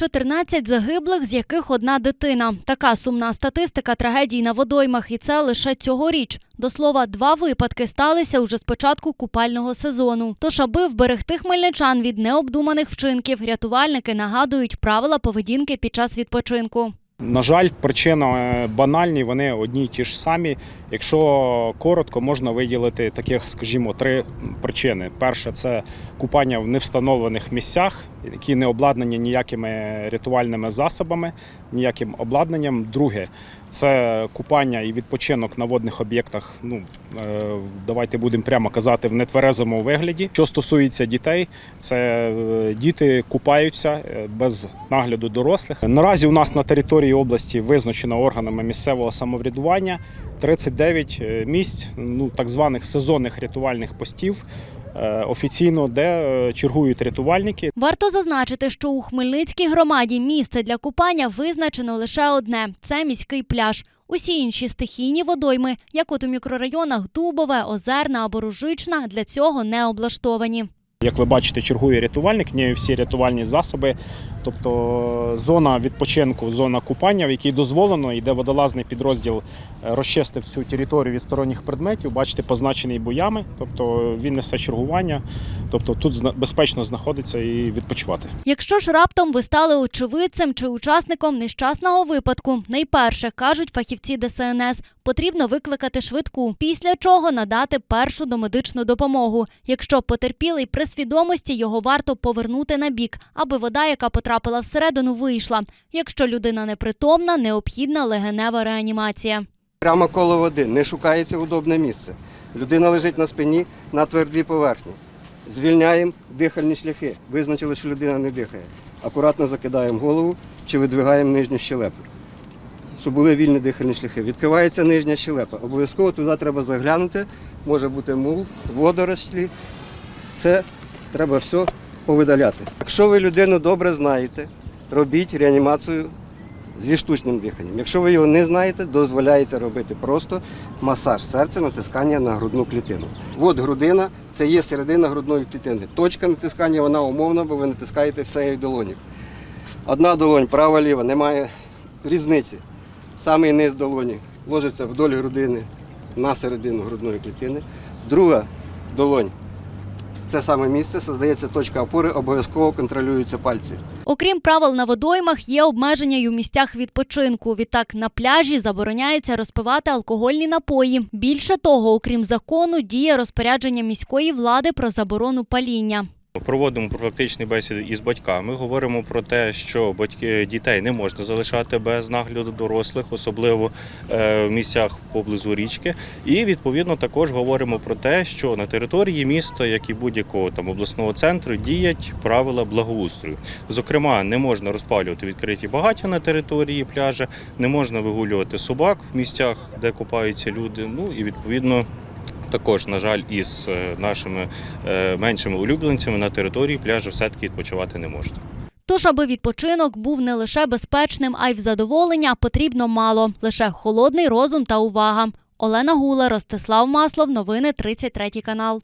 14 загиблих, з яких одна дитина. Така сумна статистика трагедій на водоймах, і це лише цьогоріч. До слова, два випадки сталися уже з початку купального сезону. Тож, аби вберегти хмельничан від необдуманих вчинків, рятувальники нагадують правила поведінки під час відпочинку. На жаль, причини е, банальні, вони одні й ті ж самі. Якщо коротко, можна виділити таких, скажімо, три причини. Перше це купання в невстановлених місцях, які не обладнані ніякими рятувальними засобами, ніяким обладнанням. Друге це купання і відпочинок на водних об'єктах. Ну е, давайте будемо прямо казати в нетверезому вигляді. Що стосується дітей, це е, діти купаються е, без нагляду дорослих. Наразі у нас на території області визначено органами місцевого самоврядування 39 е, місць, ну так званих сезонних рятувальних постів. е, Офіційно, де е, чергують рятувальники, Варто зазначити, що у Хмельницькій громаді місце для купання визначено лише одне це міський пляж. Усі інші стихійні водойми, як от у мікрорайонах Дубове, Озерна або Ружична, для цього не облаштовані. Як ви бачите, чергує рятувальник, не всі рятувальні засоби. Тобто зона відпочинку, зона купання, в якій дозволено, і де водолазний підрозділ е, розчистив цю територію від сторонніх предметів, бачите, позначений боями. Тобто він несе чергування, тобто тут безпечно знаходиться і відпочивати. Якщо ж раптом ви стали очевидцем чи учасником нещасного випадку, найперше кажуть фахівці ДСНС, потрібно викликати швидку, після чого надати першу домедичну допомогу. Якщо потерпілий при свідомості, його варто повернути на бік, аби вода, яка потрапила всередину, вийшла. Якщо людина непритомна, необхідна легенева реанімація. Прямо коло води, не шукається удобне місце. Людина лежить на спині на твердій поверхні. Звільняємо дихальні шляхи. Визначили, що людина не дихає. Акуратно закидаємо голову чи видвигаємо нижню щелепу, щоб були вільні дихальні шляхи. Відкривається нижня щелепа. Обов'язково туди треба заглянути. Може бути мул, водорослі. Це треба все повидаляти. Якщо ви людину добре знаєте, робіть реанімацію зі штучним диханням. Якщо ви його не знаєте, дозволяється робити просто масаж серця, натискання на грудну клітину. От грудина це є середина грудної клітини. Точка натискання вона умовна, бо ви натискаєте всією долоні. Одна долонь, права, ліва, немає різниці. Самий низ долоні ложиться вдоль грудини на середину грудної клітини. Друга долонь. Це саме місце, создається точка опори, обов'язково контролюються пальці. Окрім правил на водоймах, є обмеження й у місцях відпочинку. Відтак на пляжі забороняється розпивати алкогольні напої. Більше того, окрім закону, діє розпорядження міської влади про заборону паління. Проводимо профілактичні бесіди із батьками. Говоримо про те, що батьки дітей не можна залишати без нагляду дорослих, особливо е, в місцях поблизу річки. І відповідно також говоримо про те, що на території міста, як і будь-якого там обласного центру, діють правила благоустрою. Зокрема, не можна розпалювати відкриті багаття на території пляжа, не можна вигулювати собак в місцях, де купаються люди. Ну і відповідно. Також, на жаль, із е, нашими е, меншими улюбленцями на території пляжу все-таки відпочивати не можна. Тож, аби відпочинок був не лише безпечним, а й в задоволення, потрібно мало лише холодний розум та увага. Олена Гула, Ростислав Маслов, новини 33 канал.